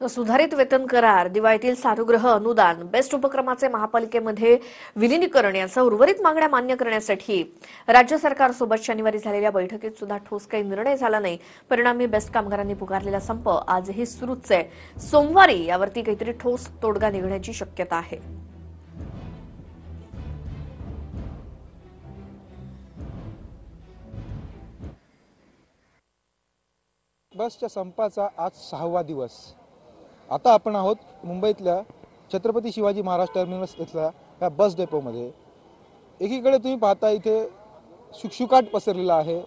सुधारित वेतन करार दिवाळीतील सानुग्रह अनुदान बेस्ट उपक्रमाचे महापालिकेमध्ये विलिनीकरण यांसह उर्वरित मागण्या मान्य करण्यासाठी राज्य सरकारसोबत शनिवारी झालेल्या बैठकीत सुद्धा ठोस काही निर्णय झाला नाही. परिणामी बेस्ट कामगारांनी पुकारलेला संप आजही सुरूच आहे. सोमवारी यावरती काहीतरी ठोस तोडगा निघण्याची शक्यता आहे. बसच्या संपाचा आज सहावा दिवस. आता आपण आहोत मुंबईतल्या छत्रपती शिवाजी महाराज टर्मिनस इथल्या या बस डेपोमध्ये. एकीकडे तुम्ही पाहता इथे शुकशुकाट पसरलेला आहे.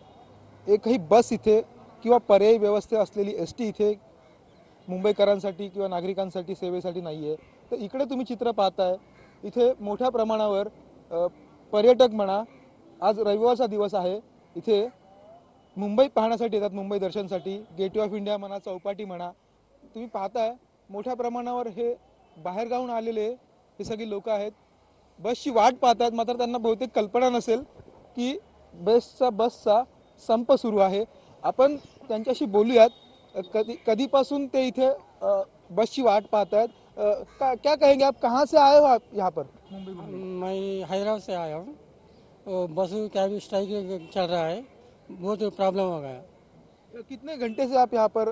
एकही बस इथे किंवा पर्यायी व्यवस्था असलेली एस टी इथे मुंबईकरांसाठी किंवा नागरिकांसाठी सेवेसाठी नाही आहे तर इकडे तुम्ही चित्र पाहताय इथे मोठ्या प्रमाणावर पर्यटक म्हणा आज रविवारचा दिवस आहे. इथे मुंबई पाहण्यासाठी येतात मुंबई दर्शनसाठी. गेटवे ऑफ इंडिया म्हणा चौपाटी म्हणा. तुम्ही पाहताय मोठ्या प्रमाणावर हे बाहेरगावून आलेले हे सगळी लोक आहेत. बसची वाट पाहतात मात्र त्यांना बहुतेक कल्पना नसेल की बसचा बसचा संप सुरू आहे. आपण त्यांच्याशी बोलूयात. कधी कधीपासून ते इथे बसची वाट अ, का- क्या कहेंगे आप? कहाँ से आए हो आप यहाँ पर? मुंबई में? हैदराबाद से आया हूँ। वो बस कैब स्ट्राइक चल रहा है। बहुत प्रॉब्लम हो गया। कितने घंटे से आप यहाँ पर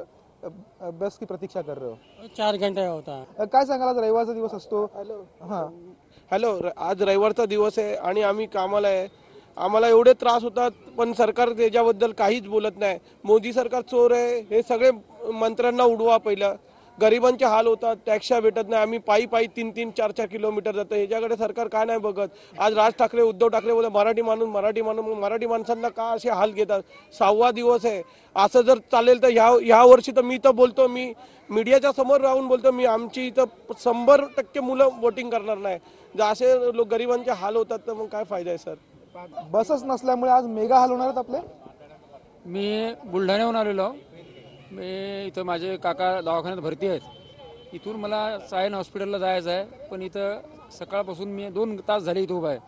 बस की प्रतीक्षा कर रहे हो? चार घंटे होता. है काय सांगाल आज रविवारचा दिवस असतो? हा. हॅलो र- आज रविवारचा दिवस आहे आणि आम्ही कामाला आहे. आम्हाला एवढे त्रास होतात पण सरकार त्याच्याबद्दल काहीच बोलत नाही. मोदी सरकार चोर आहे हे सगळे मंत्र्यांना उडवा पहिलं. गरिबांचे हाल होतात टॅक्सच्या भेटत नाही आम्ही पायी पायी तीन तीन चार चार किलोमीटर जातो. ह्याच्याकडे सरकार काय नाही बघत. आज राज ठाकरे उद्धव ठाकरे बोलले मराठी माणूस मराठी माणूस मग मराठी माणसांना का असे हाल घेतात? सहावा दिवस आहे. असं जर चालेल तर ह्या ह्या वर्षी तर मी तर बोलतो मी मीडियाच्या समोर राहून बोलतो मी आमची इथं शंभर टक्के मुलं वोटिंग करणार नाही. जर असे लोक गरिबांचे हाल होतात तर मग काय फायदा आहे सर? बसच नसल्यामुळे आज मेगा हाल होणार आहेत आपले? मी बुलढाण्याहून आलेलो. मी इथं माझे काका दवाखान्यात भरती आहेत. इथून मला सायन हॉस्पिटलला जायचं आहे. पण इथं सकाळपासून मी दोन तास झाले इथं उभा आहे.